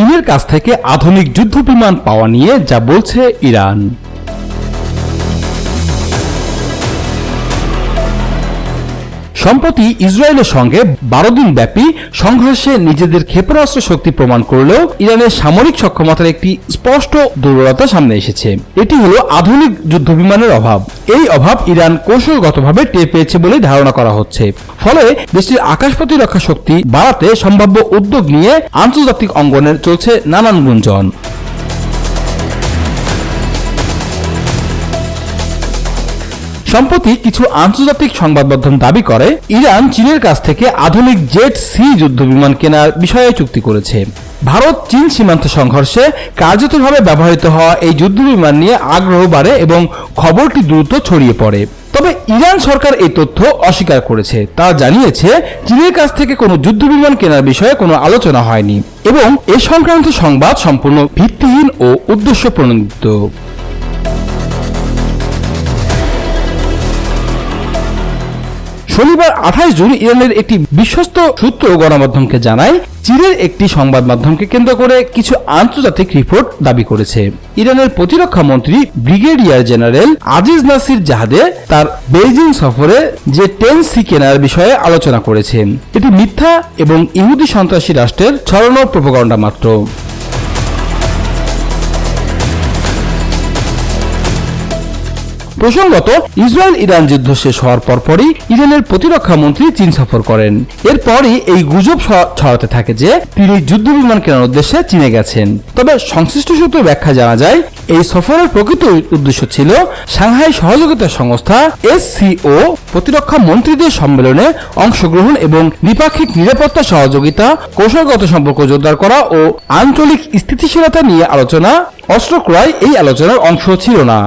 চীনের কাছ থেকে আধুনিক যুদ্ধ বিমান পাওয়া নিয়ে যা বলছে ইরান। সম্প্রতি ইসরায়েলের সঙ্গে বারো দিন ব্যাপী সংঘর্ষে নিজেদের ক্ষেপণাস্ত্র শক্তি প্রমাণ করলেও ইরানের সামরিক সক্ষমতার একটি স্পষ্ট দুর্বলতা সামনে এসেছে। এটি হলো আধুনিক যুদ্ধবিমানের অভাব। এই অভাব ইরান কৌশলগতভাবে টের পেয়েছে বলে ধারণা করা হচ্ছে। ফলে দেশটির আকাশ প্রতিরক্ষা শক্তি বাড়াতে সম্ভাব্য উদ্যোগ নিয়ে আন্তর্জাতিক অঙ্গনের চলছে নানান গুঞ্জন। সম্প্রতি কিছু আন্তর্জাতিক সংবাদ মাধ্যম দাবি করে, ইরান চীনের কাছ থেকে আধুনিক জেট সি যুদ্ধবিমান কেনার বিষয়ে চুক্তি করেছে। ভারত চীন সীমান্ত সংঘর্ষে কার্যতভাবে ব্যবহৃত হওয়া এই যুদ্ধবিমান নিয়ে আগ্রহ বাড়ে এবং খবরটি দ্রুত ছড়িয়ে পড়ে। তবে ইরান সরকার এই তথ্য অস্বীকার করেছে। তা জানিয়েছে, চীনের কাছ থেকে কোনো যুদ্ধ বিমান কেনার বিষয়ে কোনো আলোচনা হয়নি এবং এ সংক্রান্ত সংবাদ সম্পূর্ণ ভিত্তিহীন ও উদ্দেশ্য প্রণোদিত শনিবার আঠাশ জুন ইরানের একটি বিশ্বস্ত সূত্র গণমাধ্যমকে জানায়, চীনের একটি সংবাদ মাধ্যমকে কেন্দ্র করে কিছু আন্তর্জাতিক রিপোর্ট দাবি করেছে। ইরানের প্রতিরক্ষা মন্ত্রী brigadier general Aziz Nasirzadeh তার বেইজিং সফরে যে টেন সি কেনার বিষয়ে আলোচনা করেছেন। এটি মিথ্যা এবং ইহুদি সন্ত্রাসী রাষ্ট্রের ছড়ানো প্রোপাগান্ডা মাত্র। প্রসঙ্গত, ইসরায়েল ইরান যুদ্ধ শেষ হওয়ার পরপরই ইরানের প্রতিরক্ষা মন্ত্রী চীন সফর করেন। এরপরই এই গুজব ছড়াতে থাকে যে, তিনি যুদ্ধ বিমান কেনার উদ্দেশ্যে চীনে গেছেন। তবে সংশ্লিষ্ট সূত্র ব্যাখ্যা জানা যায়, এই সফরের প্রকৃত উদ্দেশ্য ছিল সাংহাই সহযোগিতা সংস্থা এসসিও প্রতিরক্ষা মন্ত্রীদের সম্মেলনে অংশগ্রহণ এবং দ্বিপাক্ষিক নিরাপত্তা সহযোগিতা, কৌশলগত সম্পর্ক জোরদার করা ও আঞ্চলিক স্থিতিশীলতা নিয়ে আলোচনা। অস্ত্র ক্রয় এই আলোচনার অংশ ছিল না।